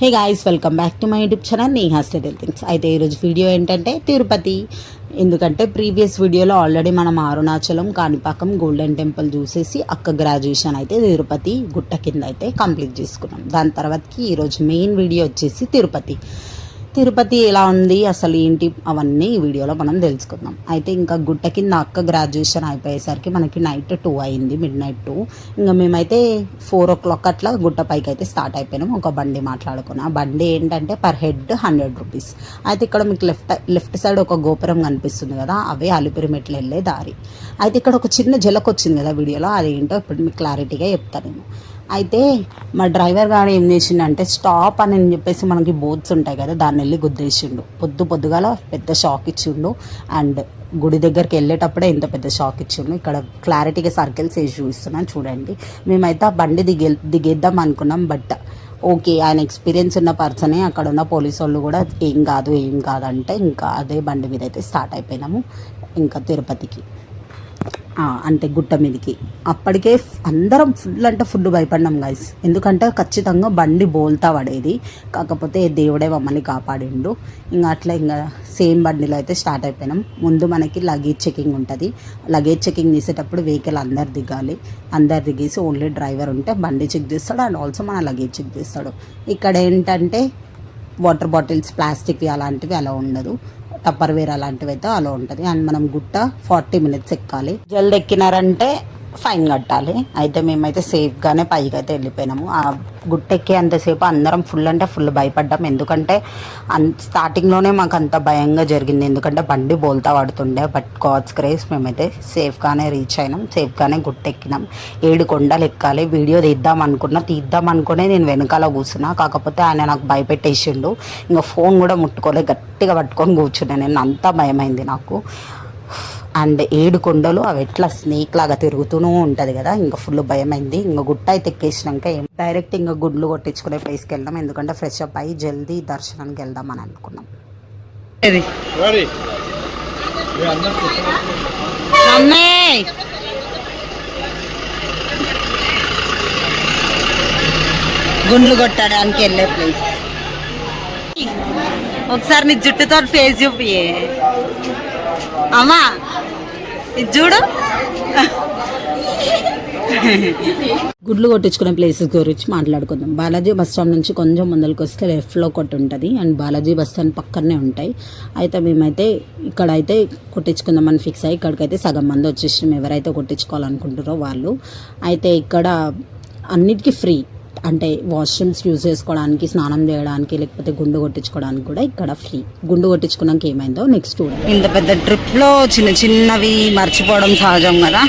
Hey guys welcome back to my YouTube channel నీ hostel things అయితే ఈరోజు video ఏంటంటే తిరుపతి. ఎందుకంటే ప్రీవియస్ వీడియోలో ఆల్రెడీ మనం అరుణాచలం కాణిపాకం గోల్డెన్ టెంపుల్ చూసేసి అక్క గ్రాడ్యుయేషన్ అయితే తిరుపతి గుట్ట కింద అయితే కంప్లీట్ చేసుకున్నాం. దాని తర్వాతకి ఈరోజు మెయిన్ వీడియో వచ్చేసి తిరుపతి. తిరుపతి ఎలా ఉంది అసలు ఏంటి అవన్నీ ఈ వీడియోలో మనం తెలుసుకుందాం. అయితే ఇంకా గుట్ట కింద అక్క గ్రాడ్యుయేషన్ అయిపోయేసరికి మనకి నైట్ టూ అయింది మిడ్ నైట్ టూ ఇంకా మేమైతే ఫోర్ ఓ క్లాక్ అట్లా గుట్ట పైకి అయితే స్టార్ట్ అయిపోయినాం ఒక బండి మాట్లాడుకున్నాం. ఆ బండి ఏంటంటే పర్ హెడ్ హండ్రెడ్ రూపీస్ అయితే ఇక్కడ మీకు లెఫ్ట్ లెఫ్ట్ సైడ్ ఒక గోపురం కనిపిస్తుంది కదా అవే అలిపిరి మెట్లు వెళ్ళే దారి. అయితే ఇక్కడ ఒక చిన్న జలకొచ్చింది కదా వీడియోలో అదేంటో ఇప్పుడు మీకు క్లారిటీగా చెప్తాను నేను. అయితే మా డ్రైవర్ గారు ఏం చేసిండంటే స్టాప్ అని చెప్పేసి మనకి బోట్స్ ఉంటాయి కదా దాన్ని వెళ్ళి గుద్దేసిండు. పొద్దు పొద్దుగాల పెద్ద షాక్ ఇచ్చిండు. అండ్ గుడి దగ్గరికి వెళ్ళేటప్పుడే ఇంత పెద్ద షాక్ ఇచ్చిండు. ఇక్కడ క్లారిటీగా సర్కిల్స్ వేసి చూపిస్తున్నాను చూడండి. మేమైతే ఆ బండి దిగే దిగేద్దాం అనుకున్నాం బట్ ఓకే ఆయన ఎక్స్పీరియన్స్ ఉన్న పర్సనే అక్కడ ఉన్న పోలీసు వాళ్ళు కూడా ఏం కాదు ఏం కాదంటే ఇంకా అదే బండి మీద అయితే స్టార్ట్ అయిపోయినాము ఇంకా తిరుపతికి. అంటే గుట్ట మీదకి. అప్పటికే అందరం ఫుల్ అంటే ఫుల్ భయపడినాం గైస్ ఎందుకంటే ఖచ్చితంగా బండి బోల్తా పడేది. కాకపోతే దేవుడే మమ్మల్ని కాపాడిండు. ఇంకా అట్లా ఇంకా సేమ్ బండిలో అయితే స్టార్ట్ అయిపోయినాం. ముందు మనకి లగేజ్ చెకింగ్ ఉంటుంది. లగేజ్ చెకింగ్ తీసేటప్పుడు వెహికల్ అందరు దిగాలి. అందరు దిగేసి ఓన్లీ డ్రైవర్ ఉంటే బండి చెక్ చేస్తాడు అండ్ ఆల్సో మన లగేజ్ చెక్ చేస్తాడు. ఇక్కడ ఏంటంటే వాటర్ బాటిల్స్ ప్లాస్టిక్వి అలాంటివి అలా ఉండదు. టప్పర్వేర్ అలాంటివి అయితే అలా ఉంటుంది. అండ్ మనం గుట్ట ఫార్టీ మినిట్స్ ఎక్కాలి. జల్ది ఎక్కినారంటే ఫైన్ కట్టాలి. అయితే మేమైతే సేఫ్గానే పైకి అయితే వెళ్ళిపోయినాము. ఆ గుట్టెక్కి అంతసేపు అందరం ఫుల్ అంటే ఫుల్ భయపడ్డాం. ఎందుకంటే అన్ స్టార్టింగ్లోనే మాకు అంత భయంగా జరిగింది. ఎందుకంటే బండి బోల్తా పడుతుండే. బట్ గాడ్స్ క్రేజ్ మేమైతే సేఫ్గానే రీచ్ అయినాం. సేఫ్గానే గుట్టెక్కినాం. ఏడు కొండలు ఎక్కాలి. వీడియో తీద్దాం అనుకున్నా తీద్దాం అనుకునే నేను వెనకాల కూర్చున్నా. కాకపోతే ఆయన నాకు భయపెట్టేసిండు. ఇంకా ఫోన్ కూడా ముట్టుకోలే. గట్టిగా పట్టుకొని కూర్చున్నా నేను. అంతా భయమైంది నాకు. అండ్ ఏడు కొండలు అవి ఎట్లా స్నేక్ లాగా తిరుగుతూనే ఉంటుంది కదా ఇంకా ఫుల్ భయమైంది. ఇంకా గుట్ట అయితే ఎక్కేసినాక ఏం డైరెక్ట్ ఇంకా గుడ్లు కొట్టించుకునే ప్లేస్కి వెళ్దాం. ఎందుకంటే ఫ్రెష్ అప్ అయ్యి జల్దీ దర్శనానికి వెళ్దాం అని అనుకున్నాం? గుండ్లు కొట్టడానికి వెళ్ళే ప్లేస్ ఒకసారి నీ జుట్టుతో ఫేస్ చూపి అమ్మా! ఇది చూడు. గుడ్లు కొట్టించుకునే ప్లేసెస్ గురించి మాట్లాడుకుందాం. బాలాజీ బస్ స్టాండ్ నుంచి కొంచెం ముందరికి వస్తే లెఫ్ట్లో కొట్టి ఉంటుంది అండ్ బాలాజీ బస్ స్టాండ్ పక్కనే ఉంటాయి. అయితే మేమైతే ఇక్కడైతే కొట్టించుకుందామని ఫిక్స్ అయ్యి ఇక్కడికైతే సగం మంది వచ్చేసినాం. ఎవరైతే కొట్టించుకోవాలనుకుంటారో వాళ్ళు. అయితే ఇక్కడ అన్నిటికీ ఫ్రీ అంటే వాష్రూమ్స్ యూజ్ చేసుకోవడానికి స్నానం చేయడానికి లేకపోతే గుండు కొట్టించుకోవడానికి కూడా ఇక్కడ ఫ్రీ. గుండు కొట్టించుకున్నాక ఏమైందో నెక్స్ట్ ఇంత పెద్ద ట్రిప్లో చిన్న చిన్నవి మర్చిపోవడం సహజం కదా?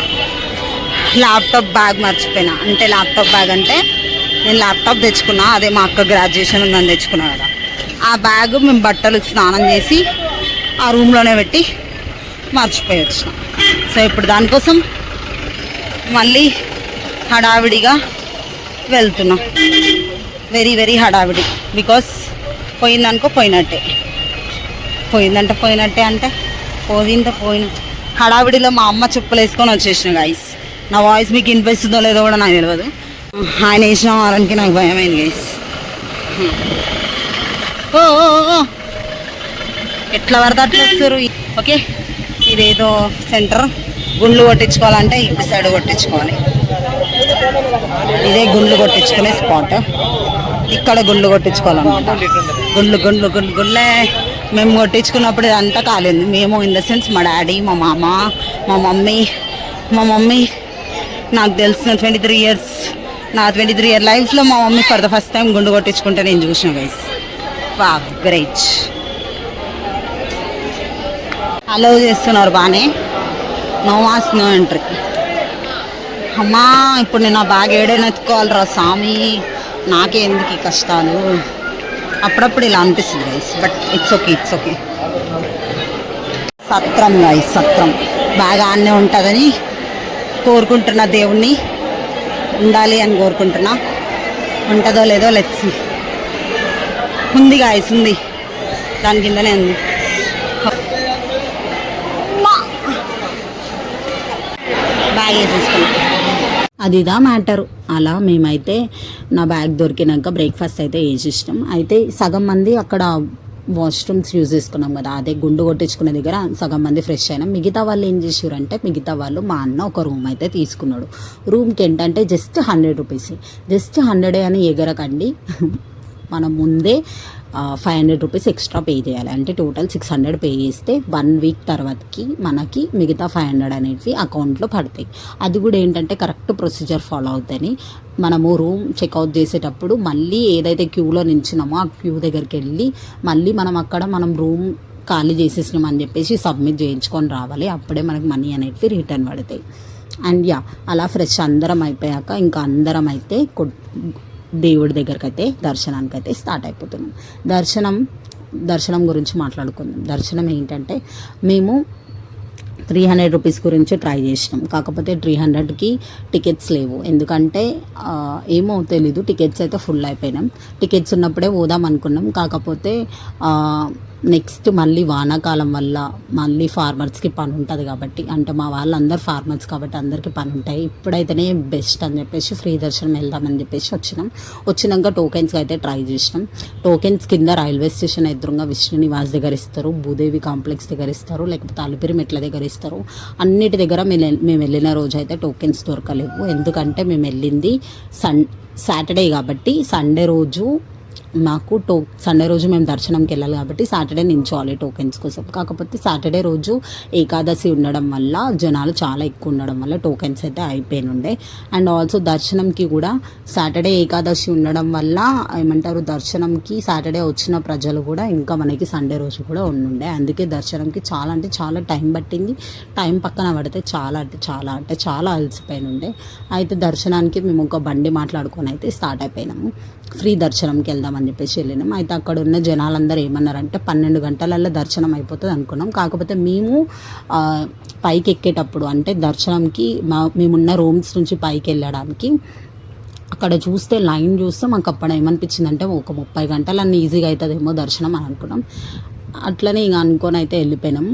ల్యాప్టాప్ బ్యాగ్ మర్చిపోయినా. అంటే ల్యాప్టాప్ బ్యాగ్ అంటే నేను ల్యాప్టాప్ తెచ్చుకున్నా అదే మా అక్క గ్రాడ్యుయేషన్ ఉందని తెచ్చుకున్నా కదా. ఆ బ్యాగ్ మేము బట్టలు స్నానం చేసి ఆ రూమ్లోనే పెట్టి మర్చిపోయి వచ్చినాం. సో ఇప్పుడు దానికోసం మళ్ళీ హడావిడిగా వెళ్తున్నాం. వెరీ వెరీ హడావిడి. బికాస్ పోయిందనుకో పోయినట్టే. పోయిందంటే పోయినట్టే అంటే పోయిందంటే పోయిన. హడావిడిలో మా అమ్మ చెప్పులు వేసుకొని వచ్చేసిన గాయస్ నా వాయిస్ మీకు వినిపిస్తుందో లేదో కూడా నాకు తెలియదు ఆయన వేసిన వారానికి నాకు భయమైంది గైస్ ఓ ఓ. ఎట్లా పడితే అట్లా వస్తారు. ఓకే ఇదేదో సెంటర్ గుండ్లు కొట్టించుకోవాలంటే ఇటు సైడ్ కొట్టించుకోవాలి. ఇదే గుండ్లు కొట్టించుకునే స్పాట్. ఇక్కడ గుండ్లు కొట్టించుకోవాలన్నమాట. గుండ్లు గుండ్లు గుండ్లు గుండ్లే. మేము కొట్టించుకున్నప్పుడు ఇదంతా కాలేదు. మేము ఇన్ ద సెన్స్ మా డాడీ మా మామ మా మమ్మీ మా మమ్మీ. నాకు తెలిసిన ట్వంటీ త్రీ ఇయర్స్ నా ట్వంటీ త్రీ ఇయర్ లైఫ్లో మా mummy for the first time గుండు కొట్టించుకుంటే నేను చూసిన గైస్ వా గ్రేట్ అలౌ చేస్తున్నారు బాగానే నో మాస్ నో ఎంట్రీ అమ్మా ఇప్పుడు నేను ఆ బ్యాగ్ ఏడైనా ఎత్తుకోవాలిరా స్వామి నాకే ఎందుకు ఈ కష్టాలు? అప్పుడప్పుడు ఇలా అనిపిస్తుంది guys but it's okay it's okay సత్రం గైస్ సత్రం. బాగా అన్నీ ఉంటుందని కోరుకుంటున్నా దేవుణ్ణి. ఉండాలి అని కోరుకుంటున్నా. ఉంటుందో లేదో లెచ్చి ఉంది గాయస్ ఉంది. దాని కిందనే ఉంది అమ్మా. బ్యాగ్ వేసేసుకున్నా అదిదా మ్యాటర్. అలా మేమైతే నా బ్యాగ్ దొరికినాక బ్రేక్ఫాస్ట్ అయితే వేసేసినాం. అయితే సగం మంది అక్కడ వాష్రూమ్స్ యూజ్ చేసుకున్నాం కదా అదే గుండు కొట్టించుకునే దగ్గర సగం మంది ఫ్రెష్ అయినాం. మిగతా వాళ్ళు ఏం చేసారంటే మిగతా వాళ్ళు మా అన్న ఒక రూమ్ అయితే తీసుకున్నాడు. రూమ్కి ఏంటంటే జస్ట్ హండ్రెడ్ రూపీస్. జస్ట్ హండ్రెడే అని ఎగరకండి. మనం ముందే five hundred rupees extra pay చేయాలి. అంటే టోటల్ సిక్స్ హండ్రెడ్ పే చేస్తే వన్ వీక్ తర్వాతకి మనకి మిగతా ఫైవ్ హండ్రెడ్ అనేవి అకౌంట్లో పడతాయి. అది కూడా ఏంటంటే కరెక్ట్ ప్రొసీజర్ ఫాలో అవుతాయని మనము రూమ్ చెక్అవుట్ చేసేటప్పుడు మళ్ళీ ఏదైతే క్యూలో నించున్నామో ఆ క్యూ దగ్గరికి వెళ్ళి మళ్ళీ మనం అక్కడ మనం రూమ్ ఖాళీ చేసేసినాం అని చెప్పేసి సబ్మిట్ చేయించుకొని రావాలి. అప్పుడే మనకి మనీ అనేవి రిటర్న్ పడతాయి. అండ్ యా అలా ఫ్రెష్ అందరం అయిపోయాక ఇంకా అందరం అయితే దేవుడి దగ్గరికి అయితే దర్శనానికి అయితే స్టార్ట్ అయిపోతున్నాం. దర్శనం దర్శనం గురించి మాట్లాడుకుందాం. దర్శనం ఏంటంటే మేము త్రీ హండ్రెడ్ రూపీస్ గురించి ట్రై చేసినాం. కాకపోతే త్రీ హండ్రెడ్కి టికెట్స్ లేవు. ఎందుకంటే ఏమో తెలీదు. టికెట్స్ అయితే ఫుల్ అయిపోయినాం. టికెట్స్ ఉన్నప్పుడే పోదాం అనుకున్నాం. కాకపోతే నెక్స్ట్ మళ్ళీ వానాకాలం వల్ల మళ్ళీ ఫార్మర్స్కి పని ఉంటుంది కాబట్టి అంటే మా వాళ్ళందరూ ఫార్మర్స్ కాబట్టి అందరికీ పని ఉంటాయి ఇప్పుడైతేనే బెస్ట్ అని చెప్పేసి ఫ్రీ దర్శనం వెళ్దామని చెప్పేసి వచ్చినాం. వచ్చినాక టోకెన్స్కి అయితే ట్రై చేసినాం. టోకెన్స్ కింద రైల్వే స్టేషన్ ఎదురుగా విష్ణు నివాస్ దగ్గర ఇస్తారు భూదేవి కాంప్లెక్స్ దగ్గర ఇస్తారు లేకపోతే అలిపిరి మెట్ల దగ్గర ఇస్తారు. అన్నిటి దగ్గర మేము మేము వెళ్ళిన రోజు అయితే టోకెన్స్ దొరకలేవు. ఎందుకంటే మేము వెళ్ళింది సన్ సాటర్డే కాబట్టి సండే రోజు మాకు టో సండే రోజు మేము దర్శనంకి వెళ్ళాలి కాబట్టి సాటర్డే నించోవాలి టోకెన్స్ కోసం. కాకపోతే సాటర్డే రోజు ఏకాదశి ఉండడం వల్ల జనాలు చాలా ఎక్కువ ఉండడం వల్ల టోకెన్స్ అయితే అయిపోయినుండే. అండ్ ఆల్సో దర్శనంకి కూడా సాటర్డే ఏకాదశి ఉండడం వల్ల ఏమంటారు దర్శనంకి సాటర్డే వచ్చిన ప్రజలు కూడా ఇంకా మనకి సండే రోజు కూడా ఉండుండే. అందుకే దర్శనంకి చాలా అంటే చాలా టైం పట్టింది. టైం పక్కన పడితే చాలా అంటే చాలా అంటే చాలా అలసిపోయినుండే. అయితే దర్శనానికి మేము ఒక బండి మాట్లాడుకొని అయితే స్టార్ట్ అయిపోయినాము. ఫ్రీ దర్శనంకి వెళ్దామని చెప్పేసి వెళ్ళినాం. అయితే అక్కడ ఉన్న జనాలందరూ ఏమన్నారంటే పన్నెండు గంటలల్లో దర్శనం అయిపోతుంది అనుకున్నాం. కాకపోతే మేము పైకి ఎక్కేటప్పుడు అంటే దర్శనంకి మా మేమున్న రూమ్స్ నుంచి పైకి వెళ్ళడానికి అక్కడ చూస్తే లైన్ చూస్తే మాకు అప్పుడు ఏమనిపించిందంటే ఒక ముప్పై గంటలు అన్ని ఈజీగా అవుతుందేమో దర్శనం అని అనుకున్నాం. అట్లనే ఇక అనుకొని అయితే వెళ్ళిపోయినాం.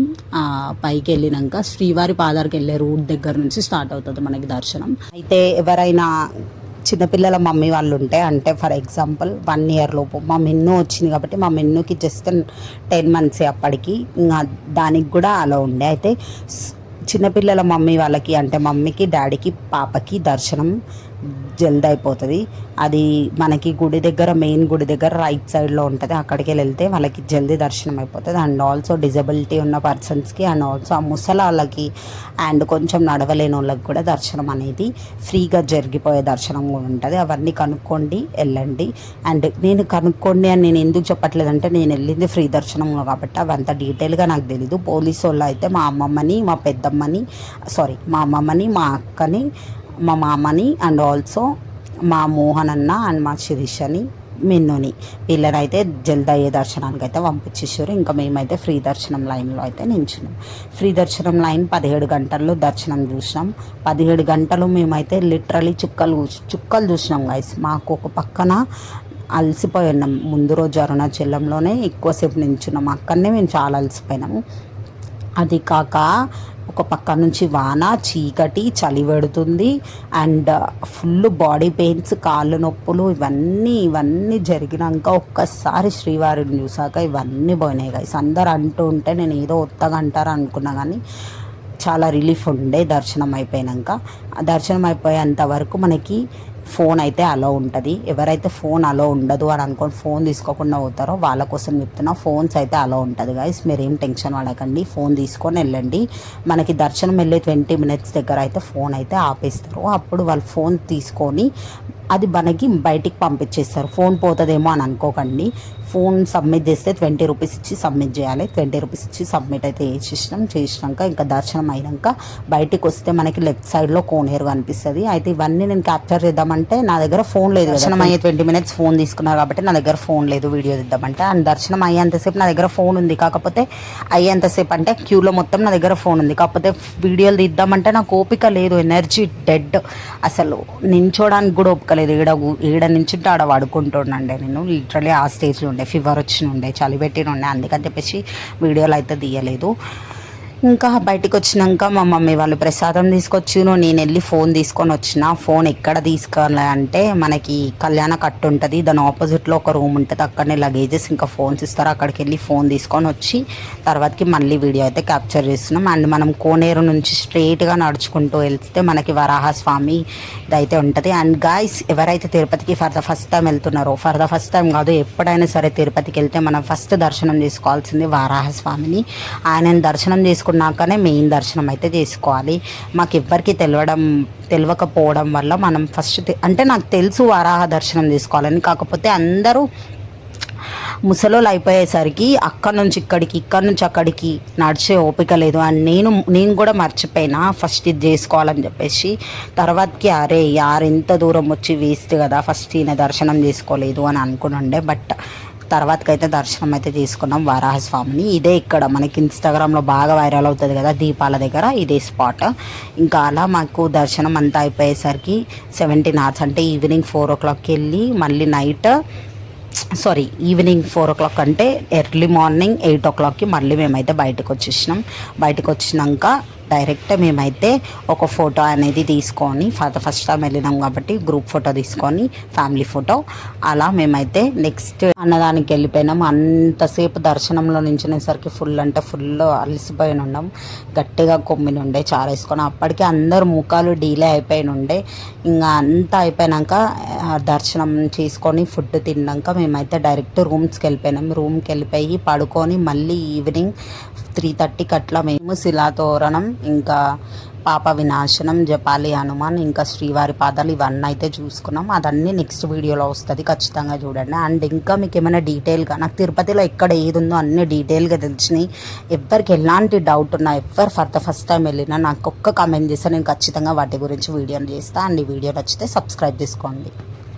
పైకి వెళ్ళినాక శ్రీవారి పాదారికి వెళ్ళే రూట్ దగ్గర నుంచి స్టార్ట్ అవుతుంది మనకి దర్శనం. అయితే ఎవరైనా చిన్నపిల్లల మమ్మీ వాళ్ళు ఉంటే అంటే ఫర్ ఎగ్జాంపుల్ వన్ ఇయర్ లోపు మా మెన్ను వచ్చింది కాబట్టి మా మెన్నుకి జస్ట్ టెన్ మంత్స్ అప్పటికి. ఇంకా దానికి కూడా అలా ఉండే. అయితే చిన్నపిల్లల మమ్మీ వాళ్ళకి అంటే మమ్మీకి డాడీకి పాపకి దర్శనం జల్ది అయిపోతుంది అది మనకి గుడి దగ్గర మెయిన్ గుడి దగ్గర రైట్ సైడ్లో ఉంటుంది. అక్కడికి వెళ్తే వాళ్ళకి జల్దీ దర్శనం అయిపోతుంది అండ్ ఆల్సో డిజబిలిటీ ఉన్న పర్సన్స్కి అండ్ ఆల్సో ఆ ముసలి వాళ్ళకి అండ్ కొంచెం నడవలేని వాళ్ళకి కూడా దర్శనం అనేది ఫ్రీగా జరిగిపోయే దర్శనం కూడా ఉంటుంది. అవన్నీ కనుక్కోండి వెళ్ళండి. అండ్ నేను కనుక్కోండి అని నేను ఎందుకు చెప్పట్లేదంటే నేను వెళ్ళింది ఫ్రీ దర్శనంలో కాబట్టి అవంత డీటెయిల్గా నాకు తెలీదు. పోలీసు వాళ్ళు అయితే మా అమ్మమ్మని మా పెద్దమ్మని సారీ మా అమ్మమ్మని మా అక్కని మా మామని అండ్ ఆల్సో మా మోహన్ అన్న అండ్ మా శిరీషని మిన్నుని. వీళ్ళనైతే జల్ది అయ్యే దర్శనానికి అయితే పంపించేసారు ఇంకా మేమైతే ఫ్రీ దర్శనం లైన్లో అయితే నించున్నాం. ఫ్రీ దర్శనం లైన్ పదిహేడు గంటల్లో దర్శనం చూసినాం. పదిహేడు గంటలు మేమైతే లిటరలీ చుక్కలు చుక్కలు చూసినాం గైస్ మాకు ఒక పక్కన అలసిపోయి ఉన్నాం. ముందు రోజు అరుణాచలంలోనే ఎక్కువసేపు నించున్నాం. అక్కడనే మేము చాలా అలసిపోయినాము. అది కాక ఒక పక్క నుంచి వాన చీకటి చలి పెడుతుంది. అండ్ ఫుల్ బాడీ పెయిన్స్ కాళ్ళు నొప్పులు ఇవన్నీ ఇవన్నీ జరిగినాక ఒక్కసారి శ్రీవారిని చూసాక ఇవన్నీ పోయినాయి గైస్ అందరు అంటూ ఉంటే నేను ఏదో ఒత్తగా అంటారు అనుకున్నా కానీ చాలా రిలీఫ్ ఉండే దర్శనం అయిపోయాక ఆ దర్శనం అయిపోయేంత వరకు మనకి ఫోన్ అయితే అలో ఉంటుంది. ఎవరైతే ఫోన్ అలో ఉండదు అని అనుకోని ఫోన్ తీసుకోకుండా పోతారో వాళ్ళ కోసం చెప్తున్నా ఫోన్స్ అయితే అలో ఉంటుంది గైస్ మీరేం టెన్షన్ పడకండి. ఫోన్ తీసుకొని వెళ్ళండి. మనకి దర్శనం వెళ్ళే ట్వంటీ మినిట్స్ దగ్గర అయితే ఫోన్ అయితే ఆపేస్తారు. అప్పుడు వాళ్ళు ఫోన్ తీసుకొని అది మనకి బయటికి పంపించేస్తారు. ఫోన్ పోతుందేమో అని అనుకోకండి. ఫోన్ సబ్మిట్ చేస్తే ట్వంటీ రూపీస్ ఇచ్చి సబ్మిట్ చేయాలి. ట్వంటీ రూపీస్ ఇచ్చి సబ్మిట్ అయితే చేసినాం. చేసినాక ఇంకా దర్శనం అయినాక బయటికి వస్తే మనకి లెఫ్ట్ సైడ్లో కోనేరు కనిపిస్తుంది. అయితే ఇవన్నీ నేను క్యాప్చర్ చేద్దామంటే నా దగ్గర ఫోన్ లేదు దర్శనం అయ్యే ట్వంటీ మినిట్స్ ఫోన్ తీసుకున్నారు కాబట్టి నా దగ్గర ఫోన్ లేదు వీడియో తీద్దామంటే అండ్ దర్శనం అయ్యేంతసేపు నా దగ్గర ఫోన్ ఉంది. కాకపోతే అయ్యేంతసేపు అంటే క్యూలో మొత్తం నా దగ్గర ఫోన్ ఉంది. కాకపోతే వీడియోలు తీద్దామంటే నాకు ఓపిక లేదు. ఎనర్జీ డెడ్ అసలు నించోడానికి కూడా ఓపిక లేదు. ఈడ ఈడ నించుంటే ఆడ పడుకుంటుండే నేను. లిటరలీ ఆ స్టేజ్లో ఉండే. ఫీవర్ వచ్చి ఉండే చలి పెట్టిన ఉండే అందుకని చెప్పేసి వీడియోలు అయితే తీయలేదు. ఇంకా బయటికి వచ్చినాక మా మమ్మీ వాళ్ళు ప్రసాదం తీసుకొచ్చును. నేను వెళ్ళి ఫోన్ తీసుకొని వచ్చిన. ఫోన్ ఎక్కడ తీసుకోవాలి అంటే మనకి కళ్యాణ కట్టు ఉంటుంది. దాని ఆపోజిట్లో ఒక రూమ్ ఉంటుంది. అక్కడనే లగేజెస్ ఇంకా ఫోన్స్ ఇస్తారు. అక్కడికి వెళ్ళి ఫోన్ తీసుకొని వచ్చి తర్వాతకి మళ్ళీ వీడియో అయితే క్యాప్చర్ చేస్తున్నాం. అండ్ మనం కోనేరు నుంచి స్ట్రైట్గా నడుచుకుంటూ వెళ్తే మనకి వరాహస్వామి అయితే ఉంటుంది. అండ్ గాయస్ ఎవరైతే తిరుపతికి ఫర్ ద ఫస్ట్ టైం వెళ్తున్నారో ఫర్ ద ఫస్ట్ టైం కాదు ఎప్పుడైనా సరే తిరుపతికి వెళ్తే మనం ఫస్ట్ దర్శనం చేసుకోవాల్సింది వరాహస్వామిని. ఆయన దర్శనం చేసుకుంటే చేసుకున్నాకనే మెయిన్ దర్శనం అయితే చేసుకోవాలి. మాకు ఎవ్వరికి తెలియడం తెలియకపోవడం వల్ల మనం ఫస్ట్ అంటే నాకు తెలుసు వారాహ దర్శనం చేసుకోవాలని. కాకపోతే అందరూ ముసలోళ్ళు అయిపోయేసరికి అక్కడి నుంచి ఇక్కడికి ఇక్కడి నుంచి అక్కడికి నడిచే ఓపిక లేదు. అని నేను నేను కూడా మర్చిపోయినా ఫస్ట్ ఇది చేసుకోవాలని చెప్పేసి. తర్వాతకి అరే యార్ ఇంత దూరం వచ్చి వేస్ట్ కదా ఫస్ట్ ఈయన దర్శనం చేసుకోలేదు అని అనుకుని ఉండే బట్ తర్వాతకైతే దర్శనం అయితే తీసుకున్నాం వారాహస్వామిని. ఇదే ఇక్కడ మనకి ఇన్స్టాగ్రామ్లో బాగా వైరల్ అవుతుంది కదా దీపాల దగ్గర ఇదే స్పాట్. ఇంకా అలా మాకు దర్శనం అంతా అయిపోయేసరికి సెవెంటీన్ అవర్స్ అంటే ఈవినింగ్ ఫోర్ ఓ క్లాక్కి వెళ్ళి మళ్ళీ night sorry evening four o'clock అంటే ఎర్లీ మార్నింగ్ ఎయిట్ ఓ క్లాక్కి మళ్ళీ మేమైతే బయటకు వచ్చేసినాం బయటకు వచ్చినాక డైరెక్ట్ మేమైతే ఒక ఫోటో అనేది తీసుకొని ఫర్ ఫస్ట్ టైం వెళ్ళినాం కాబట్టి గ్రూప్ ఫోటో తీసుకొని ఫ్యామిలీ ఫోటో. అలా మేమైతే నెక్స్ట్ అన్నదానికి వెళ్ళిపోయినాం. అంతసేపు దర్శనంలో నించునేసరికి ఫుల్ అంటే ఫుల్ అలసిపోయి ఉన్నాం. గట్టిగా కొమ్మిని ఉండే చారేసుకొని అప్పటికి అందరు ముఖాలు డీలే అయిపోయి ఉండే. ఇంకా అంతా అయిపోయినాక దర్శనం చేసుకొని ఫుడ్ తిన్నాక మేమైతే డైరెక్ట్ రూమ్స్కి వెళ్ళిపోయినాం. రూమ్కి వెళ్ళిపోయి పడుకొని మళ్ళీ ఈవినింగ్ త్రీ థర్టీకి అట్లా మేము శిలాతోరణం ఇంకా పాప వినాశనం జపాలి హనుమాన్ ఇంకా శ్రీవారి పాదాలు ఇవన్నీ అయితే చూసుకున్నాం. అదన్నీ నెక్స్ట్ వీడియోలో వస్తుంది ఖచ్చితంగా చూడండి. అండ్ ఇంకా మీకు ఏమైనా డీటెయిల్గా నాకు తిరుపతిలో ఎక్కడ ఏది ఉందో అన్ని డీటెయిల్గా తెలిసినాయి. ఎవరికి ఎలాంటి డౌట్ ఉన్నా ఎవరు ఫర్ ద ఫస్ట్ టైం వెళ్ళినా నాకు ఒక్క కామెంట్ చేస్తే నేను ఖచ్చితంగా వాటి గురించి వీడియోని చేస్తాను అండ్ ఈ వీడియో నచ్చితే సబ్స్క్రైబ్ చేసుకోండి.